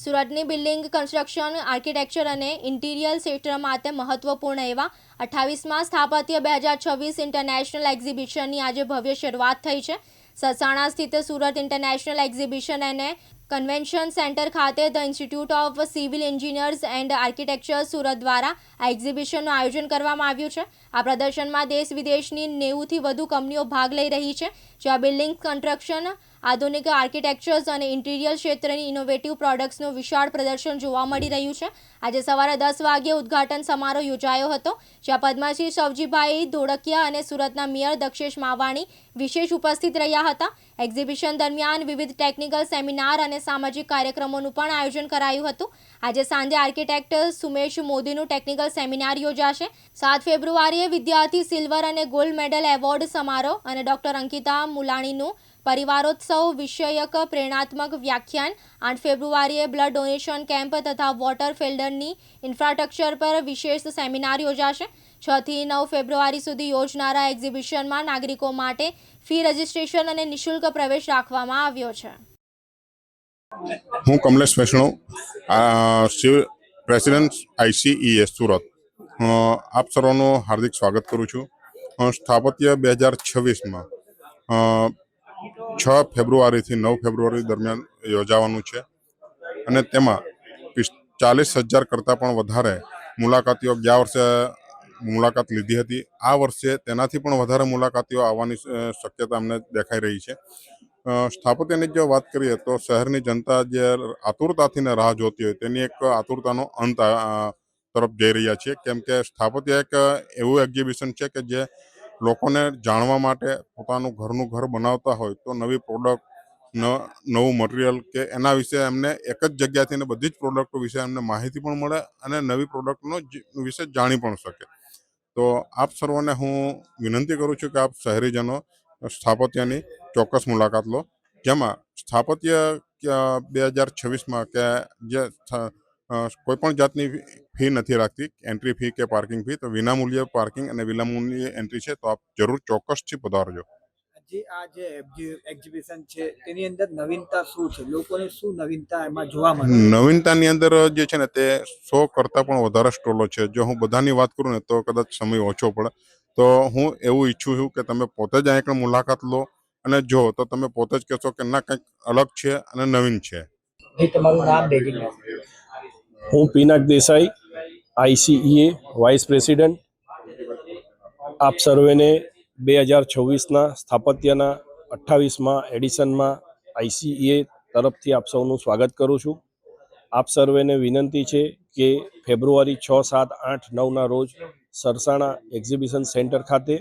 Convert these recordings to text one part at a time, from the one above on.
સુરતની building construction, architecture અને interior sector માટે મહત્વપૂર્ણ એવા અઠ્ઠાવીસમાં સ્થાપત્ય બે હજાર છવ્વીસ ઇન્ટરનેશનલ એક્ઝિબિશનની આજે ભવ્ય શરૂઆત થઈ છે. સસાણા સ્થિત સુરત ઇન્ટરનેશનલ એક્ઝિબિશન અને કન્વેન્શન સેન્ટર ખાતે the institute of civil engineers and architecture Surat દ્વારા આ એક્ઝિબિશનનું આયોજન કરવામાં આવ્યું છે. આ પ્રદર્શનમાં દેશ વિદેશની નેવુંથી વધુ કંપનીઓ ભાગ લઈ રહી છે. જ્યાં બિલ્ડિંગ કન્સ્ટ્રક્શન આધુનિક આર્કિટેક્ચર્સ અને ઇન્ટિરિયર ક્ષેત્રની ઇનોવેટિવ પ્રોડક્ટ્સનું વિશાળ પ્રદર્શન જોવા મળી રહ્યું છે. આજે સવારે દસ વાગ્યે ઉદ્ઘાટન સમારોહ યોજાયો હતો, જ્યાં પદ્મશ્રી સવજીભાઈ ધોળકિયા અને સુરતના મેયર દક્ષેશ માવાણી વિશેષ ઉપસ્થિત રહ્યા હતા. એક્ઝિબિશન દરમિયાન વિવિધ ટેકનિકલ સેમિનાર અને સામાજિક કાર્યક્રમોનું પણ આયોજન કરાયું હતું. આજે સાંજે આર્કિટેક્ટ સુમેશ મોદીનું ટેકનિકલ સેમિનાર યોજાશે. સાત ફેબ્રુઆરીએ વિદ્યાર્થી સિલ્વર અને ગોલ્ડ મેડલ એવોર્ડ સમારોહ અને ડોક્ટર અંકિતા મુલાણીનું પરિવારોત્સવ વિષયક પ્રેરણાત્મક વ્યાખ્યાન આઠ ફેબ્રુઆરીએ બ્લડ ડોનેશન કેમ્પ તથા વોટર ફિલ્ડરની ઇન્ફ્રાસ્ટ્રક્ચર પર વિશેષ સેમિનાર યોજાશે. છ થી નવ ફેબ્રુઆરી સુધી યોજનારા એક્ઝિબિશનમાં નાગરિકો માટે ફી રજિસ્ટ્રેશન અને નિઃશુલ્ક પ્રવેશ રાખવામાં આવ્યો છે. હું કમલેશ વૈષ્ણવ શિવ પ્રેસિડેન્ટ આઈસીઈએસ સુરત. આપ સર્વનું હાર્દિક સ્વાગત કરું છું. સ્થાપત્ય બે હજાર છવ્વીસમાં. છ ફેબ્રુઆરીથી નવ ફેબ્રુઆરી દરમિયાન યોજાવાનું છે. અને તેમાં ચાલીસ હજાર કરતાં પણ વધારે મુલાકાતીઓ ગયા વર્ષે મુલાકાત લીધી હતી. આ વર્ષે તેનાથી પણ વધારે મુલાકાતીઓ આવવાની શક્યતા અમને દેખાઈ રહી છે. સ્થાપત્યની જો વાત કરીએ તો શહેરની જનતા જે આતુરતાથી ને રાહ જોતી હોય તેની એક આતુરતાનો અંત તરફ જઈ રહ્યા છીએ. કેમ કે સ્થાપત્ય એક એવું એક્ઝિબિશન છે કે જે લોકોને જાણવા માટે પોતાનું ઘરનું ઘર બનાવતા હોય તો નવી પ્રોડક્ટ નવું મટીરિયલ કે એના વિશે એમને એક જ જગ્યાથી ને બધી જ પ્રોડક્ટો વિશે એમને માહિતી પણ મળે અને નવી પ્રોડક્ટનો વિશે જાણી પણ શકે. તો આપ સર્વને હું વિનંતી કરું છું કે આપ શહેરીજનો, સ્થાપત્યની ચોક્કસ મુલાકાત લો. જેમાં સ્થાપત્ય બે હજાર છવ્વીસમાં કે જે સ્થ- અ, કોઈ પણ જાતની ફી નથી રાખતી એન્ટ્રી ફી કે પાર્કિંગ ફી તો વિનામૂલ્ય પાર્કિંગ અને વિનામૂલ્ય એન્ટ્રી છે તો આપ જરૂર ચોક્કસથી પધારજો. જે આ જે એક્ઝિબિશન છે તેની અંદર નવીનતા શું છે? લોકોને શું નવીનતા એમાં જોવા મળે? નવીનતાની અંદર જે છે ને તે સો કરતાં પણ વધારે સ્ટોલો છે. જો હું બધાની વાત કરું ને તો કદાચ સમય ઓછો પડે. તો હું એવું ઈચ્છું છું કે તમે પોતે જ અહીં મુલાકાત લો અને જો તો તમે પોતે જ કહેશો કે ના કંઈક અલગ છે અને નવીન છે. તમારું નામ બેગિંગ હું Pinak Desai ICEA vice president. આપ સર્વેને બે હજાર છવ્વીસના સ્થાપત્યના અઠ્ઠાવીસમાં એડિશનમાં આઈસીઈએ તરફથી આપ સૌનું સ્વાગત કરું છું. આપ સર્વેને વિનંતી છે કે ફેબ્રુઆરી છ, સાત, આઠ, નવના રોજ સરસાણા એક્ઝિબિશન સેન્ટર ખાતે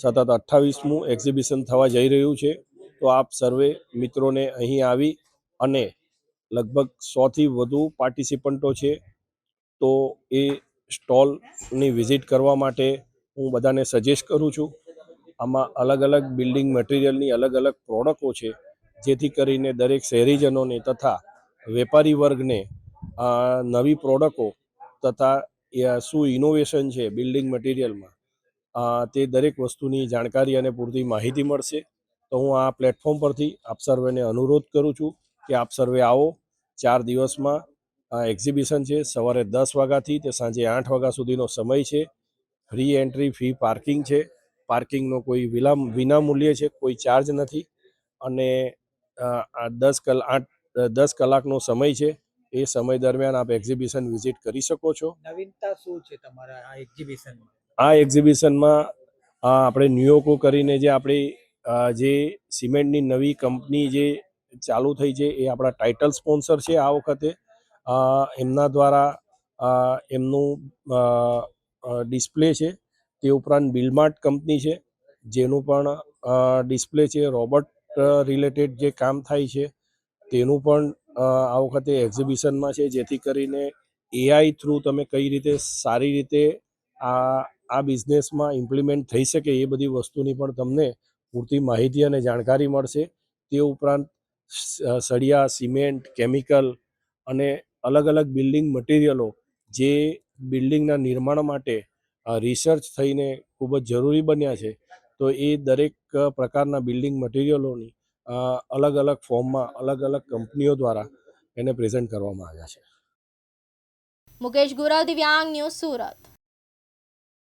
સતત અઠ્ઠાવીસમું એક્ઝિબિશન થવા જઈ રહ્યું છે. તો આપ સર્વે મિત્રોને અહીં આવી અને લગભગ સોથી વધુ પાર્ટિસિપન્ટો છે. તો એ સ્ટોલની વિઝિટ કરવા માટે હું બધાને સજેસ્ટ કરું છું. આમાં અલગ અલગ બિલ્ડિંગ મટીરિયલની અલગ અલગ પ્રોડક્ટો છે, જેથી કરીને દરેક શહેરીજનોને તથા વેપારી વર્ગને નવી પ્રોડક્ટો તથા શું ઇનોવેશન છે બિલ્ડિંગ મટીરિયલમાં તે દરેક વસ્તુની જાણકારી અને પૂરતી માહિતી મળશે. તો હું આ પ્લેટફોર્મ પરથી આપ સર્વેને અનુરોધ કરું છું. કે આપ સર્વે આવો. ચાર દિવસમાં આ એક્ઝિબિશન છે. સવારે દસ વાગ્યાથી તે સાંજે આઠ વાગ્યા સુધીનો સમય છે. ફ્રી એન્ટ્રી ફી પાર્કિંગ છે. પાર્કિંગનો કોઈ વિલામ વિનામૂલ્ય છે. કોઈ ચાર્જ નથી. અને આ દસ કલાક આઠ દસ કલાકનો સમય છે. એ સમય દરમિયાન આપ એક્ઝિબિશન વિઝિટ કરી શકો છો. નવીનતા શું છે તમારા આ એક્ઝિબિશનમાં આ એક્ઝિબિશનમાં આપણે ન્યુયોર્કો કરીને જે આપણી જે સિમેન્ટની નવી કંપની જે ચાલુ થઈ છે એ આપણા ટાઇટલ સ્પોન્સર છે આ વખતે. એમના દ્વારા એમનું ડિસ્પ્લે છે. તે ઉપરાંત બિલમાર્ટ કંપની છે, જેનું પણ ડિસ્પ્લે છે. રોબોટ રિલેટેડ જે કામ થાય છે, તેનું પણ આ વખતે એક્ઝિબિશનમાં છે. જેથી કરીને એઆઈ થ્રુ તમે કઈ રીતે સારી રીતે આ આ બિઝનેસમાં ઇમ્પ્લિમેન્ટ થઈ શકે એ બધી વસ્તુની પણ તમને પૂરતી માહિતી અને જાણકારી મળશે. તે ઉપરાંત સળિયા, સિમેન્ટ, કેમિકલ અને અલગ અલગ બિલ્ડિંગ મટીરિયલો જે બિલ્ડિંગના નિર્માણ માટે રિસર્ચ થઈને ખૂબ જ જરૂરી બન્યા છે, તો એ દરેક પ્રકારના બિલ્ડિંગ મટીરિયલોની અલગ અલગ ફોર્મમાં અલગ અલગ કંપનીઓ દ્વારા એને પ્રેઝન્ટ કરવામાં આવ્યા છે. મુકેશ ગુરલ, દિવ્યાંગ ન્યૂઝ સુરત.